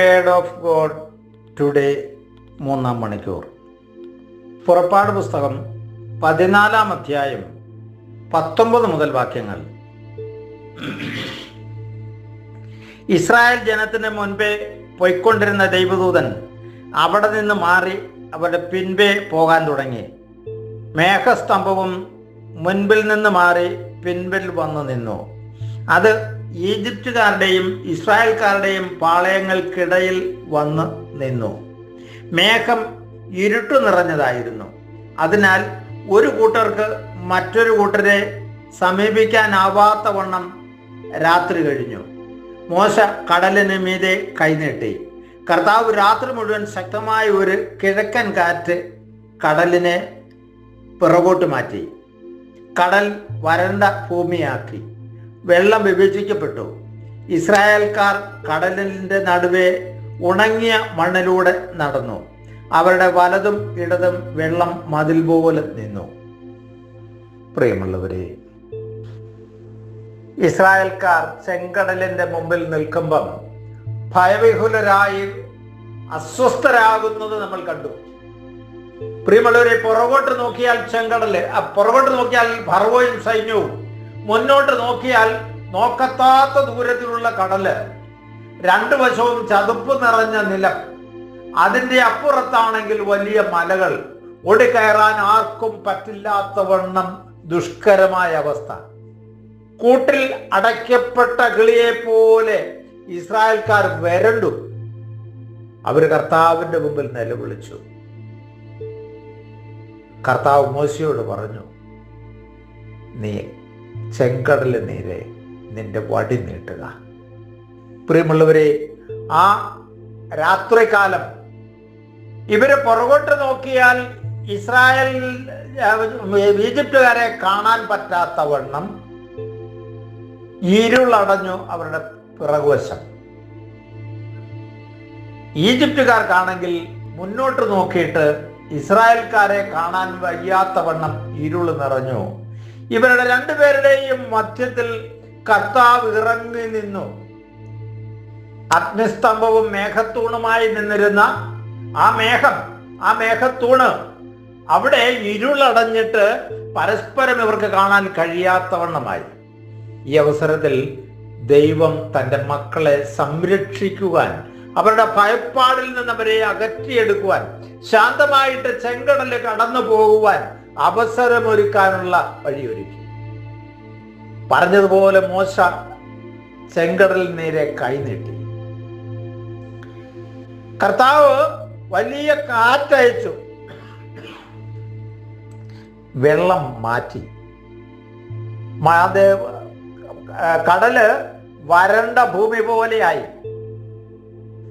Word of God today മൂന്നാം മണിക്കൂർ. പുറപ്പാട് പുസ്തകം പതിനാലാം അധ്യായം പത്തൊമ്പത് മുതൽ വാക്യങ്ങൾ. ഇസ്രായേൽ ജനത്തിന് മുൻപേ പോയിക്കൊണ്ടിരുന്ന ദൈവദൂതൻ അവിടെ നിന്ന് മാറി അവരുടെ പിൻപേ പോകാൻ തുടങ്ങി. മേഘസ്തംഭവും മുൻപിൽ നിന്ന് മാറി പിൻപിൽ വന്നു നിന്നു. അത് ഈജിപ്തുകാരുടെയും ഇസ്രായേൽക്കാരുടെയും പാളയങ്ങൾക്കിടയിൽ വന്ന് നിന്നു. മേഘം ഇരുട്ടു നിറഞ്ഞതായിരുന്നു. അതിനാൽ ഒരു കൂട്ടർക്ക് മറ്റൊരു കൂട്ടരെ സമീപിക്കാനാവാത്ത വണ്ണം രാത്രി കഴിഞ്ഞു. മോശ കടലിന് മീതെ കൈനീട്ടി കർത്താവ് രാത്രി മുഴുവൻ ശക്തമായ ഒരു കിഴക്കൻ കാറ്റ് കടലിനെ പിറകോട്ട് മാറ്റി. കടൽ വരണ്ട ഭൂമിയാക്കി. വെള്ളം വിഭജിക്കപ്പെട്ടു. ഇസ്രായേൽക്കാർ കടലിന്റെ നടുവെ ഉണങ്ങിയ മണ്ണിലൂടെ നടന്നു. അവരുടെ വലതും ഇടതും വെള്ളം മതിൽ പോലെ നിന്നു. പ്രിയമുള്ളവരെ ഇസ്രായേൽക്കാർ ചെങ്കടലിന്റെ മുമ്പിൽ നിൽക്കുമ്പം ഭയവിഹുലരായി അസ്വസ്ഥരാകുന്നത് നമ്മൾ കണ്ടു. പ്രിയമുള്ളവരെ പുറകോട്ട് നോക്കിയാൽ ചെങ്കടൽ പുറകോട്ട് നോക്കിയാൽ ഭർവോയും സൈന്യവും. മുന്നോട്ട് നോക്കിയാൽ നോക്കത്താത്ത ദൂരത്തിലുള്ള കടൽ രണ്ടു വശവും ചതുപ്പ് നിറഞ്ഞ നിലം. അതിന്റെ അപ്പുറത്താണെങ്കിൽ വലിയ മലകൾ. ഓടിക്കയറാൻ ആർക്കും പറ്റില്ലാത്ത വണ്ണം ദുഷ്കരമായ അവസ്ഥ. കൂട്ടിൽ അടയ്ക്കപ്പെട്ട കിളിയെ പോലെ ഇസ്രായേൽക്കാർ വരണ്ടു. അവർ കർത്താവിന്റെ മുമ്പിൽ നിലവിളിച്ചു. കർത്താവ് മോശയോട് പറഞ്ഞു നീ ചെങ്കടൽ നേരെ നിന്റെ വടി നീട്ടുക. പ്രിയമുള്ളവരെ ആ രാത്രികാലം ഇവരെ പുറകോട്ട് നോക്കിയാൽ ഇസ്രായേൽ ഈജിപ്തുകാരെ കാണാൻ പറ്റാത്ത വണ്ണം ഇരുളടഞ്ഞു അവരുടെ പിറകുവശം. ഈജിപ്തുകാർക്കാണെങ്കിൽ മുന്നോട്ട് നോക്കിയിട്ട് ഇസ്രായേൽക്കാരെ കാണാൻ വയ്യാത്ത വണ്ണം ഇരുൾ നിറഞ്ഞു. ഇവരുടെ രണ്ടുപേരുടെയും മധ്യത്തിൽ കർത്താവ് ഇറങ്ങി നിന്നു. അഗ്നിസ്തംഭവും മേഘത്തൂണുമായി നിന്നിരുന്ന ആ മേഘം ആ മേഘത്തൂണ് അവിടെ ഇരുളടഞ്ഞിട്ട് പരസ്പരം ഇവർക്ക് കാണാൻ കഴിയാത്തവണ്ണമായി. ഈ അവസരത്തിൽ ദൈവം തന്റെ മക്കളെ സംരക്ഷിക്കുവാൻ അവരുടെ ഭയപ്പാടിൽ നിന്ന് അവരെ അകറ്റിയെടുക്കുവാൻ ശാന്തമായിട്ട് ചെങ്കടൽ കടന്നു പോകുവാൻ അവസരമൊരുക്കാനുള്ള വഴിയൊരുക്കി. പറഞ്ഞതുപോലെ മോശ ചെങ്കടൽ നേരെ കൈനീട്ടി കർത്താവ് വലിയ കാറ്റയച്ചു. വെള്ളം മാറ്റി. കടൽ വരണ്ട ഭൂമി പോലെയായി.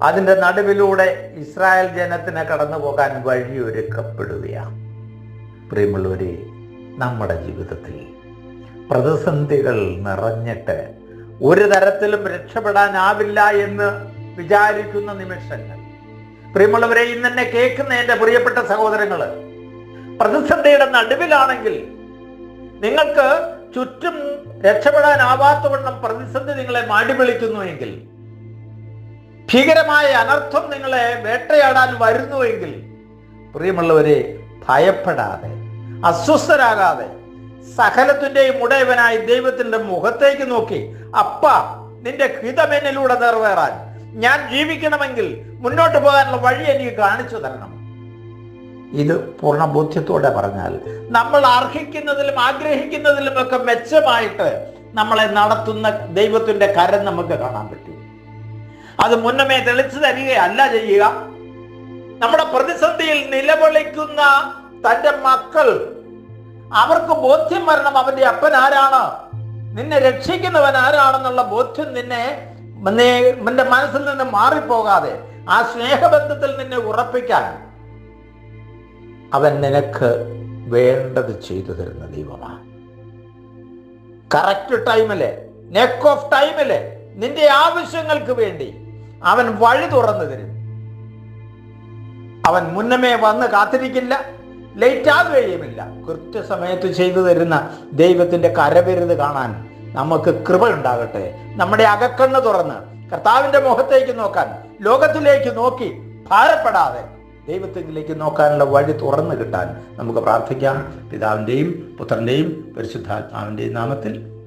അതിന്റെ നടുവിലൂടെ ഇസ്രായേൽ ജനത്തിന് കടന്നു പോകാൻ വഴിയൊരുക്കപ്പെടുകയാണ്. പ്രിയമുള്ളവരെ നമ്മുടെ ജീവിതത്തിൽ പ്രതിസന്ധികൾ നിറഞ്ഞിട്ട് ഒരു തരത്തിലും രക്ഷപ്പെടാനാവില്ല എന്ന് വിചാരിക്കുന്ന നിമിഷങ്ങൾ. പ്രിയമുള്ളവരെ ഇന്ന് എന്നെ കേൾക്കുന്ന എന്റെ പ്രിയപ്പെട്ട സഹോദരങ്ങൾ പ്രതിസന്ധിയുടെ നടുവിലാണെങ്കിൽ നിങ്ങൾക്ക് ചുറ്റും രക്ഷപ്പെടാനാവാത്തവണ്ണം പ്രതിസന്ധി നിങ്ങളെ മാടി വിളിക്കുന്നുവെങ്കിൽ ഭീകരമായ അനർത്ഥം നിങ്ങളെ വേട്ടയാടാൻ വരുന്നുവെങ്കിൽ പ്രിയമുള്ളവരെ ഭയപ്പെടാതെ അസ്വസ്ഥരാകാതെ സകലത്തിന്റെയും ഉടയവനായി ദൈവത്തിന്റെ മുഖത്തേക്ക് നോക്കി അപ്പ നിന്റെ ഹിതമെന്നിലൂടെ നിറവേറാൻ ഞാൻ ജീവിക്കണമെങ്കിൽ മുന്നോട്ട് പോകാനുള്ള വഴി എനിക്ക് കാണിച്ചു തരണം. ഇത് പൂർണ ബോധ്യത്തോടെ പറഞ്ഞാൽ നമ്മൾ അർഹിക്കുന്നതിലും ആഗ്രഹിക്കുന്നതിലും ഒക്കെ മെച്ചമായിട്ട് നമ്മളെ നടത്തുന്ന ദൈവത്തിന്റെ കരം നമുക്ക് കാണാൻ പറ്റും. അത് മുന്നമേ തെളിച്ചു തരികയല്ല ചെയ്യുക. നമ്മുടെ പ്രതിസന്ധിയിൽ നിലവിളിക്കുന്ന തന്റെ മക്കൾ അവർക്ക് ബോധ്യം വരണം അവന്റെ അപ്പൻ ആരാണ്? നിന്നെ രക്ഷിക്കുന്നവൻ ആരാണെന്നുള്ള ബോധ്യം നിന്നെ നിന്റെ മനസ്സിൽ നിന്ന് മാറിപ്പോകാതെ ആ സ്നേഹബന്ധത്തിൽ നിന്നെ ഉറപ്പിക്കാൻ അവൻ നിനക്ക് വേണ്ടത് ചെയ്തു തരുന്ന ദൈവമാണ്. കറക്റ്റ് ടൈമിൽ നെക്ക് ഓഫ് ടൈമിൽ നിന്റെ ആവശ്യങ്ങൾക്ക് വേണ്ടി അവൻ വഴി തുറന്നു തരും. അവൻ മുന്നമേ വന്ന് കാത്തിരിക്കില്ല. ലേറ്റ് ആകുകയുമില്ല കൃത്യസമയത്ത് ചെയ്തു തരുന്ന ദൈവത്തിന്റെ കരവിരുത് കാണാൻ നമുക്ക് കൃപ ഉണ്ടാകട്ടെ. നമ്മുടെ അകക്കണ്ണ് തുറന്ന് കർത്താവിന്റെ മുഖത്തേക്ക് നോക്കാൻ ലോകത്തിലേക്ക് നോക്കി ഭാരപ്പെടാതെ ദൈവത്തിലേക്ക് നോക്കാനുള്ള വഴി തുറന്നു കിട്ടാൻ നമുക്ക് പ്രാർത്ഥിക്കാം. പിതാവിന്റെയും പുത്രന്റെയും പരിശുദ്ധാത്മാവിന്റെയും നാമത്തിൽ.